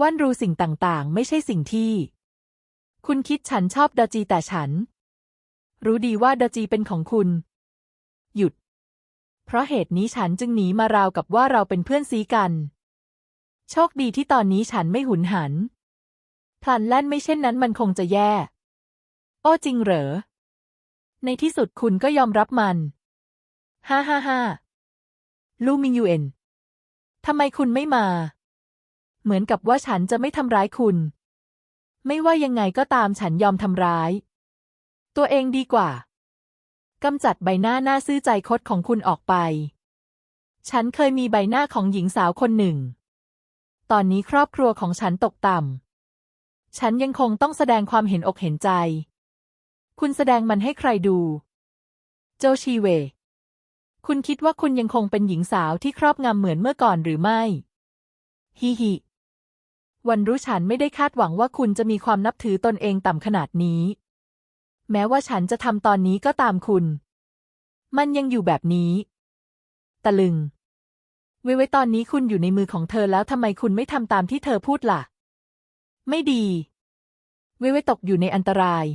ว่านรู้สิ่งต่างๆ ไม่ใช่สิ่งที่ คุณคิดฉันชอบดอจีแต่ฉัน รู้ดีว่าดอจีเป็นของคุณ หยุด เพราะเหตุนี้ฉันจึงหนีมาราวกับว่าเราเป็นเพื่อนซีกัน โชคดีที่ตอนนี้ฉันไม่หุนหัน พลันแล่นไม่เช่นนั้นมันคงจะแย่ โอ้จริงเหรอ ในที่สุดคุณก็ยอมรับมันฮ่าฮ่าฮ่าลูมิงยูเอ็นทำไมคุณไม่มา เหมือนกับว่าฉันจะไม่ทำร้ายคุณ ไม่ว่ายังไงก็ตามฉันยอมทำร้าย ตัวเองดีกว่ากำจัดใบหน้าหน้าซื่อใจคดของคุณออกไป ฉันเคยมีใบหน้าของหญิงสาวคนหนึ่ง ตอนนี้ครอบครัวของฉันตกต่ำ ฉันยังคงต้องแสดงความเห็นอกเห็นใจ คุณแสดงมันให้ใครดู โจชีเว คุณคิดว่าคุณยังคงเป็นหญิงสาวที่ครอบงำเหมือนเมื่อก่อนหรือไม่ ฮิฮิ วันรู้ฉันไม่ได้คาดหวังว่าคุณจะมีความนับถือตนเองต่ำขนาดนี้ แม้ว่าฉันจะทำตอนนี้ก็ตามคุณ มันยังอยู่แบบนี้ ตะลึงเว้ไว้ตอนนี้คุณอยู่ในมือของเธอแล้วทำไมคุณไม่ทำตามที่เธอพูดล่ะ ไม่ดีเว้ไว้ตกอยู่ในอันตราย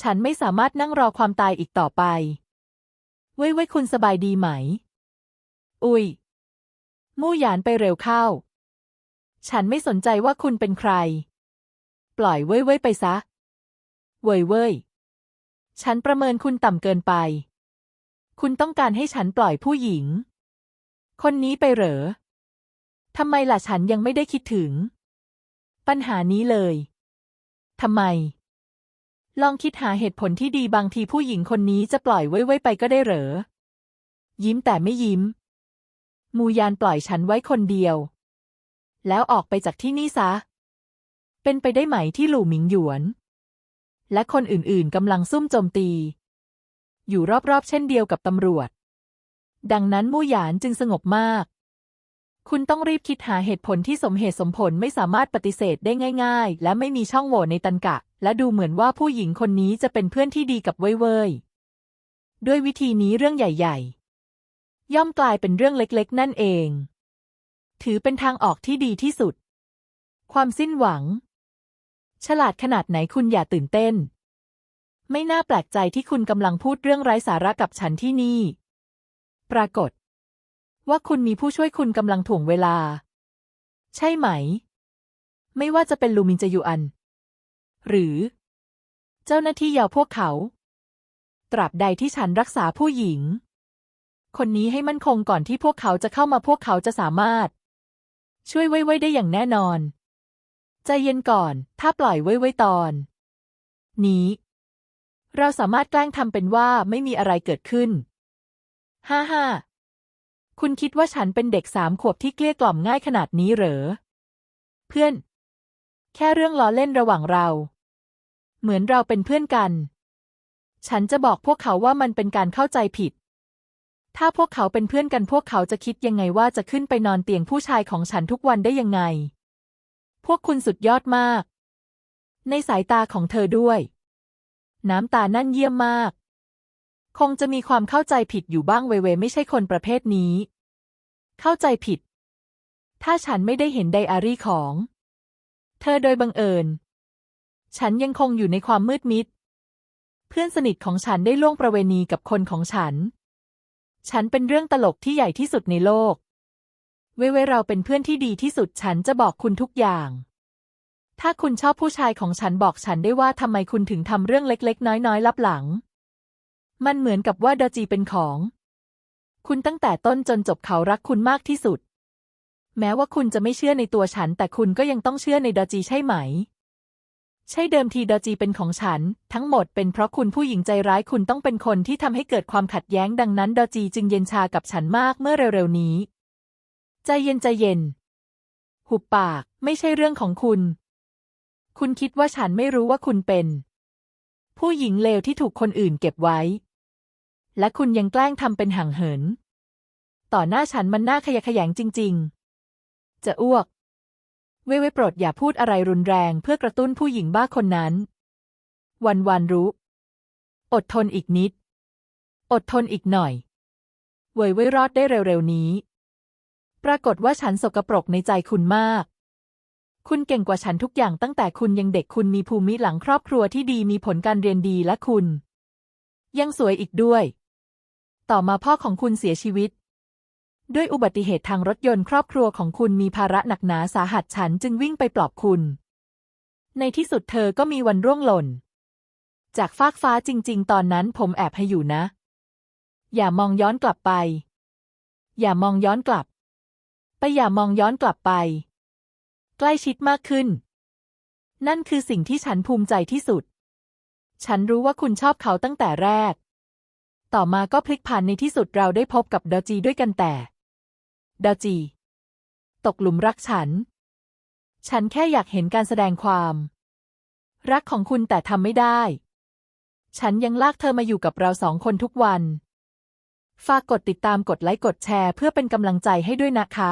ฉันไม่สามารถนั่งรอความตายอีกต่อไปเว้ยเว้ยคุณสบายดีไหม อุยมู่หยานไปเร็วเข้า ฉันไม่สนใจว่าคุณเป็นใคร ปล่อยเว้ยเว้ยไปซะ เว้ยเว้ย ฉันประเมินคุณต่ำเกินไป คุณต้องการให้ฉันปล่อยผู้หญิง คนนี้ไปเหรอ ทำไมล่ะฉันยังไม่ได้คิดถึง ปัญหานี้เลย ทำไม ลองคิดหาเหตุผลที่ดีบางทีผู้หญิงคนนี้จะปล่อยไว้ไว้ไปก็ได้เหรอ ยิ้มแต่ไม่ยิ้ม มูยานปล่อยฉันไว้คนเดียว แล้วออกไปจากที่นี่ซะ เป็นไปได้ไหมที่หลู่หมิงหยวน และคนอื่นๆกำลังซุ่มโจมตี อยู่รอบๆเช่นเดียวกับตำรวจ ดังนั้นมู่หยานจึงสงบมาก คุณต้องรีบคิดหาเหตุผลที่สมเหตุสมผลไม่สามารถปฏิเสธได้ง่าย ๆ และไม่มีช่องโหว่ในตันกะ และดูเหมือนว่าผู้หญิงคนนี้จะเป็นเพื่อนที่ดีกับเว่ยเว่ยด้วยวิธีนี้เรื่องใหญ่ ๆ ย่อมกลายเป็นเรื่องเล็ก ๆ นั่นเอง ถือเป็นทางออกที่ดีที่สุด ความสิ้นหวัง ฉลาดขนาดไหนคุณอย่าตื่นเต้น ไม่น่าแปลกใจที่คุณกำลังพูดเรื่องไร้สาระกับฉันที่นี่ ปรากฏ ว่าคุณมีผู้ช่วยคุณกำลังถ่วงเวลา ใช่ไหม ไม่ว่าจะเป็นลูมินจยูอัน หรือ เจ้าหน้าที่ยาวพวกเขา ตราบใดที่ฉันรักษาผู้หญิงคนนี้ให้มั่นคงก่อนที่พวกเขาจะเข้ามาพวกเขาจะสามารถ ช่วยไว้ไว้ได้อย่างแน่นอน ใจเย็นก่อน ถ้าปล่อยไว้ไว้ตอน นี้ เราสามารถแกล้งทำเป็นว่าไม่มีอะไรเกิดขึ้น ฮ่าฮ่าคุณคิดว่าฉันเป็นเด็กสามขวบที่เกลี้ยกล่อมง่ายขนาดนี้เหรอ เพื่อน แค่เรื่องล้อเล่นระหว่างเรา เหมือนเราเป็นเพื่อนกัน ฉันจะบอกพวกเขาว่ามันเป็นการเข้าใจผิด ถ้าพวกเขาเป็นเพื่อนกันพวกเขาจะคิดยังไงว่าจะขึ้นไปนอนเตียงผู้ชายของฉันทุกวันได้ยังไง พวกคุณสุดยอดมาก ในสายตาของเธอด้วย น้ำตานั่นเยี่ยมมาก คงจะมีความเข้าใจผิดอยู่บ้างเวเวไม่ใช่คนประเภทนี้ เข้าใจผิด ถ้าฉันไม่ได้เห็นไดอารี่ของ เธอโดยบังเอิญ ฉันยังคงอยู่ในความมืดมิด เพื่อนสนิทของฉันได้ล่วงประเวณีกับคนของฉัน ฉันเป็นเรื่องตลกที่ใหญ่ที่สุดในโลก เวเวเราเป็นเพื่อนที่ดีที่สุดฉันจะบอกคุณทุกอย่าง ถ้าคุณชอบผู้ชายของฉันบอกฉันได้ว่าทำไมคุณถึงทำเรื่องเล็ก ๆ น้อยๆลับหลัง มันเหมือนกับว่าดจีเป็นของ คุณตั้งแต่ต้นจนจบเขารักคุณมากที่สุด แม้ว่าคุณจะไม่เชื่อในตัวฉัน แต่คุณก็ยังต้องเชื่อในดจีใช่ไหม ใช่เดิมทีดาจีเป็นของฉัน ทั้งหมดเป็นเพราะคุณผู้หญิงใจร้ายคุณต้องเป็นคนที่ทำให้เกิดความขัดแย้งดังนั้นดาจีจึงเย็นชากับฉันมากเมื่อเร็วๆนี้ ใจเย็นใจเย็น หุบปาก ไม่ใช่เรื่องของคุณ คุณคิดว่าฉันไม่รู้ว่าคุณเป็น ผู้หญิงเลวที่ถูกคนอื่นเก็บไว้ และคุณยังแกล้งทำเป็นห่างเหิน ต่อหน้าฉันมันน่าขยะแขยงจริง ๆ จะอ้วก เว่ยเว่ยโปรดอย่าพูดอะไรรุนแรงเพื่อกระตุ้นผู้หญิงบ้าคนนั้น วันวันรู้ อดทนอีกนิด อดทนอีกหน่อย เว่ยเว่ยรอดได้เร็วๆนี้ ปรากฏว่าฉันสกปรกในใจคุณมาก คุณเก่งกว่าฉันทุกอย่างตั้งแต่คุณยังเด็กคุณมีภูมิหลังครอบครัวที่ดีมีผลการเรียนดีและคุณ ยังสวยอีกด้วย ต่อมาพ่อของคุณเสียชีวิต ด้วยอุบัติเหตุทางรถยนต์ครอบครัวของคุณมีภาระหนักหนาสาหัสฉันจึงวิ่งไปปลอบคุณ ในที่สุดเธอก็มีวันร่วงหล่น จากฟากฟ้าจริง ๆ ตอนนั้นผมแอบให้อยู่นะ อย่ามองย้อนกลับไป อย่ามองย้อนกลับ ไปอย่ามองย้อนกลับไป ใกล้ชิดมากขึ้น นั่นคือสิ่งที่ฉันภูมิใจที่สุด ฉันรู้ว่าคุณชอบเขาตั้งแต่แรกต่อมาก็พลิกผันในที่สุดเราได้พบกับดอจีด้วยกันแต่ ดาจี ตกหลุมรักฉัน ฉันแค่อยากเห็นการแสดงความ รักของคุณแต่ทำไม่ได้ ฉันยังลากเธอมาอยู่กับเราสองคนทุกวัน ฝากกดติดตามกดไลค์กดแชร์เพื่อเป็นกำลังใจให้ด้วยนะคะ